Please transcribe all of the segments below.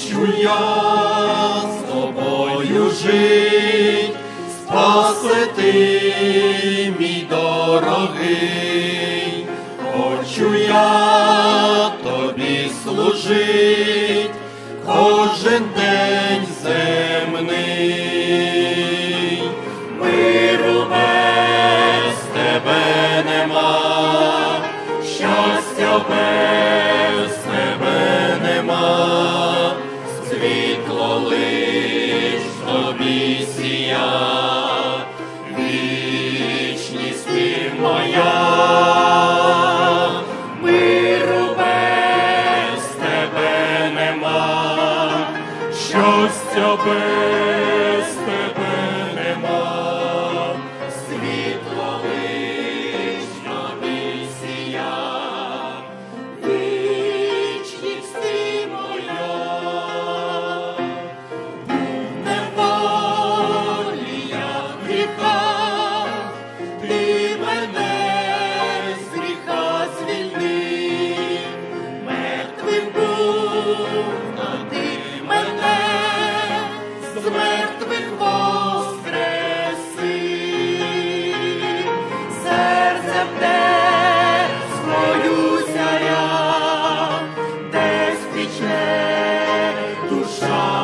Хочу я з тобою жить, спаси ти, мій дорогий, хочу я тобі служить, кожен день земний, миру без тебе нема, щастя без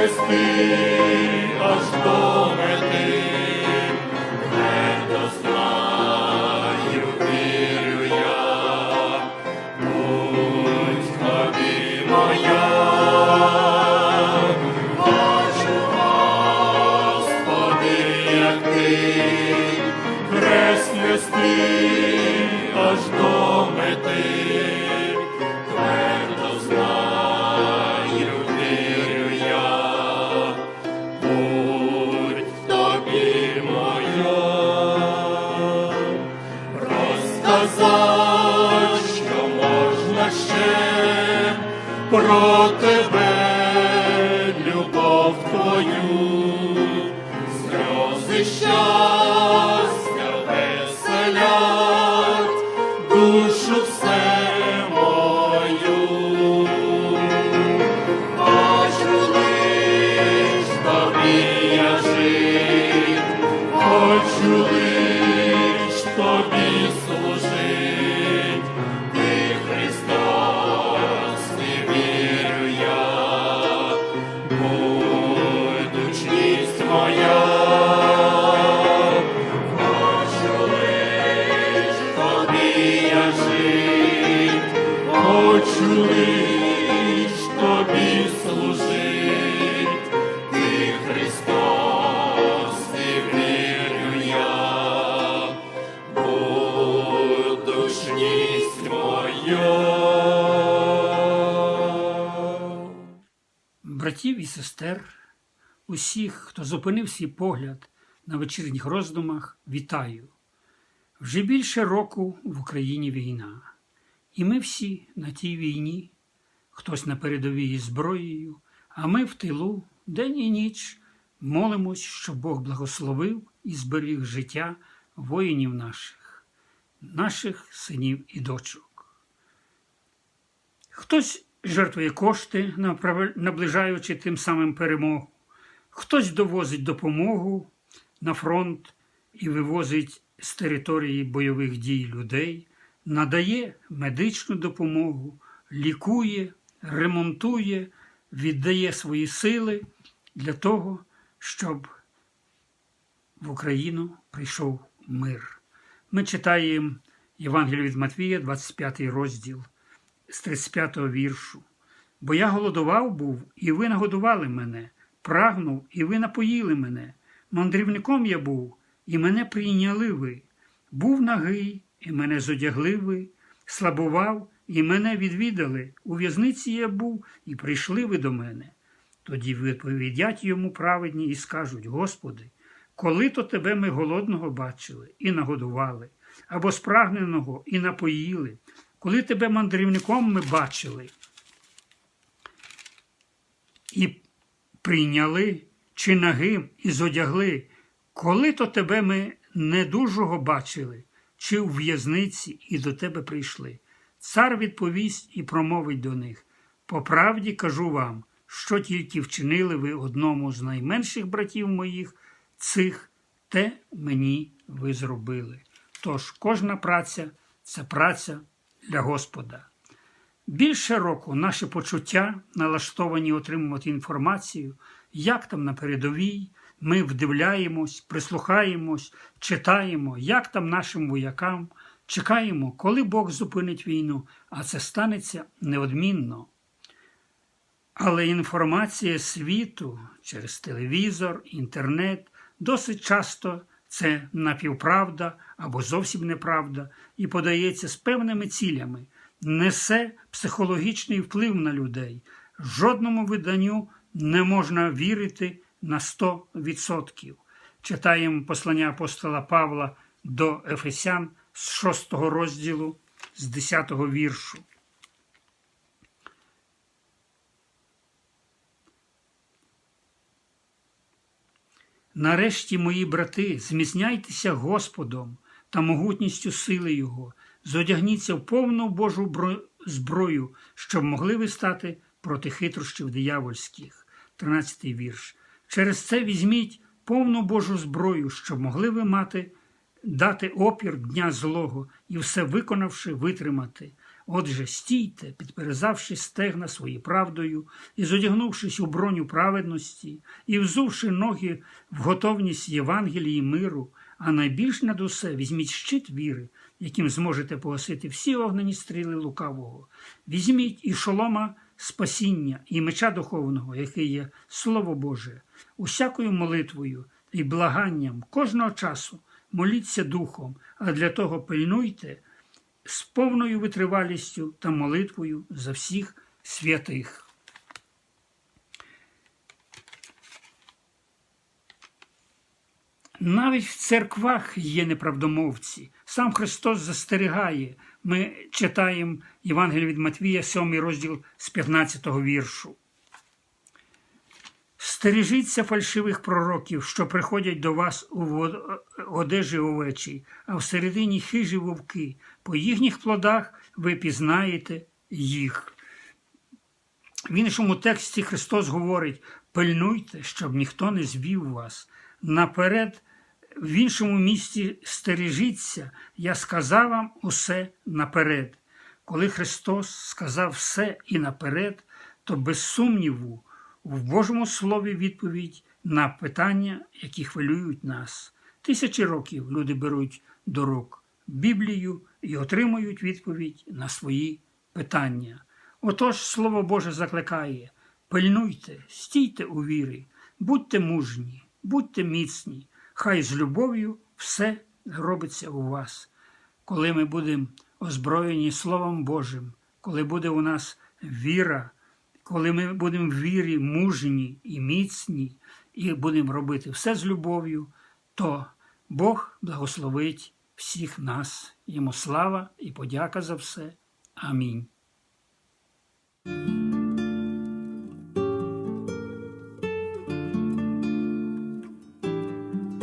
vesti aș Domnul тобі служить, ти Христос, ти вірю я, будучність моя. братів і сестер, усіх, хто зупинив свій погляд на вечірніх роздумах, вітаю. Вже більше року в Україні війна, і ми всі на тій війні, хтось на передовій із зброєю, а ми в тилу день і ніч молимось, щоб Бог благословив і зберіг життя воїнів наших, наших синів і дочок. Хтось жертвує кошти, наближаючи тим самим перемогу. Хтось довозить допомогу на фронт і вивозить з території бойових дій людей, надає медичну допомогу, лікує, ремонтує, віддає свої сили для того, щоб в Україну прийшов мир. Ми читаємо Євангелію від Матвія, 25 розділ з 35 віршу. Бо я голодував був, і ви нагодували мене, прагнув, і ви напоїли мене. Мандрівником я був, і мене прийняли ви. Був нагий, і мене зодягли ви, слабував, і мене відвідали. У в'язниці я був, і прийшли ви до мене. Тоді відповідять йому праведні і скажуть: Господи, коли то тебе ми голодного бачили і нагодували, або спрагненого і напоїли, коли тебе мандрівником ми бачили і прийняли, чи нагим і зодягли, коли то тебе ми недужого бачили, чи в в'язниці і до тебе прийшли. Цар відповість і промовить до них: По правді кажу вам, що тільки вчинили ви одному з найменших братів моїх, цих те мені ви зробили. Тож кожна праця це праця для Господа. Більше року наші почуття налаштовані отримувати інформацію, як там на передовій. Ми вдивляємось, прислухаємось, читаємо, як там нашим воякам, чекаємо, коли Бог зупинить війну, а це станеться неодмінно. Але інформація світу через телевізор, інтернет досить часто це напівправда або зовсім неправда і подається з певними цілями, несе психологічний вплив на людей. Жодному виданню не можна вірити на 100%. Читаємо послання апостола Павла до Ефесян з 6 розділу, з 10 віршу. Нарешті, мої брати, зміцняйтеся Господом та могутністю сили Його, зодягніться в повну Божу зброю, щоб могли ви стати проти хитрощів диявольських. 13 вірш. Через це візьміть повну Божу зброю, щоб могли ви мати дати опір дня злого і все виконавши, витримати. Отже, стійте, підперезавши стегна свої правдою, і зодягнувшись у броню праведності, і взувши ноги в готовність Євангелії миру, а найбільш над усе візьміть щит віри, яким зможете погасити всі огнені стріли лукавого. Візьміть і шолома спасіння, і меча духовного, який є Слово Боже, усякою молитвою і благанням кожного часу моліться духом, а для того пильнуйте з повною витривалістю та молитвою за всіх святих. Навіть в церквах є неправдомовці. Сам Христос застерігає. Ми читаємо Євангеліє від Матвія, 7 розділ з 15 віршу. Стережіться фальшивих пророків, що приходять до вас у одежі овечій, а всередині хижі вовки. По їхніх плодах ви пізнаєте їх. В іншому тексті Христос говорить: пильнуйте, щоб ніхто не звів вас. Наперед, в іншому місці стережіться, я сказав вам усе наперед. Коли Христос сказав все і наперед, то без сумніву в Божому Слові відповідь на питання, які хвилюють нас. Тисячі років люди беруть до рук Біблію і отримують відповідь на свої питання. Отож, Слово Боже закликає: пильнуйте, стійте у вірі, будьте мужні, будьте міцні, хай з любов'ю все робиться у вас. Коли ми будемо озброєні Словом Божим, коли буде у нас віра, коли ми будемо в вірі мужні і міцні, і будемо робити все з любов'ю, то Бог благословить всіх нас. Йому слава і подяка за все. Амінь.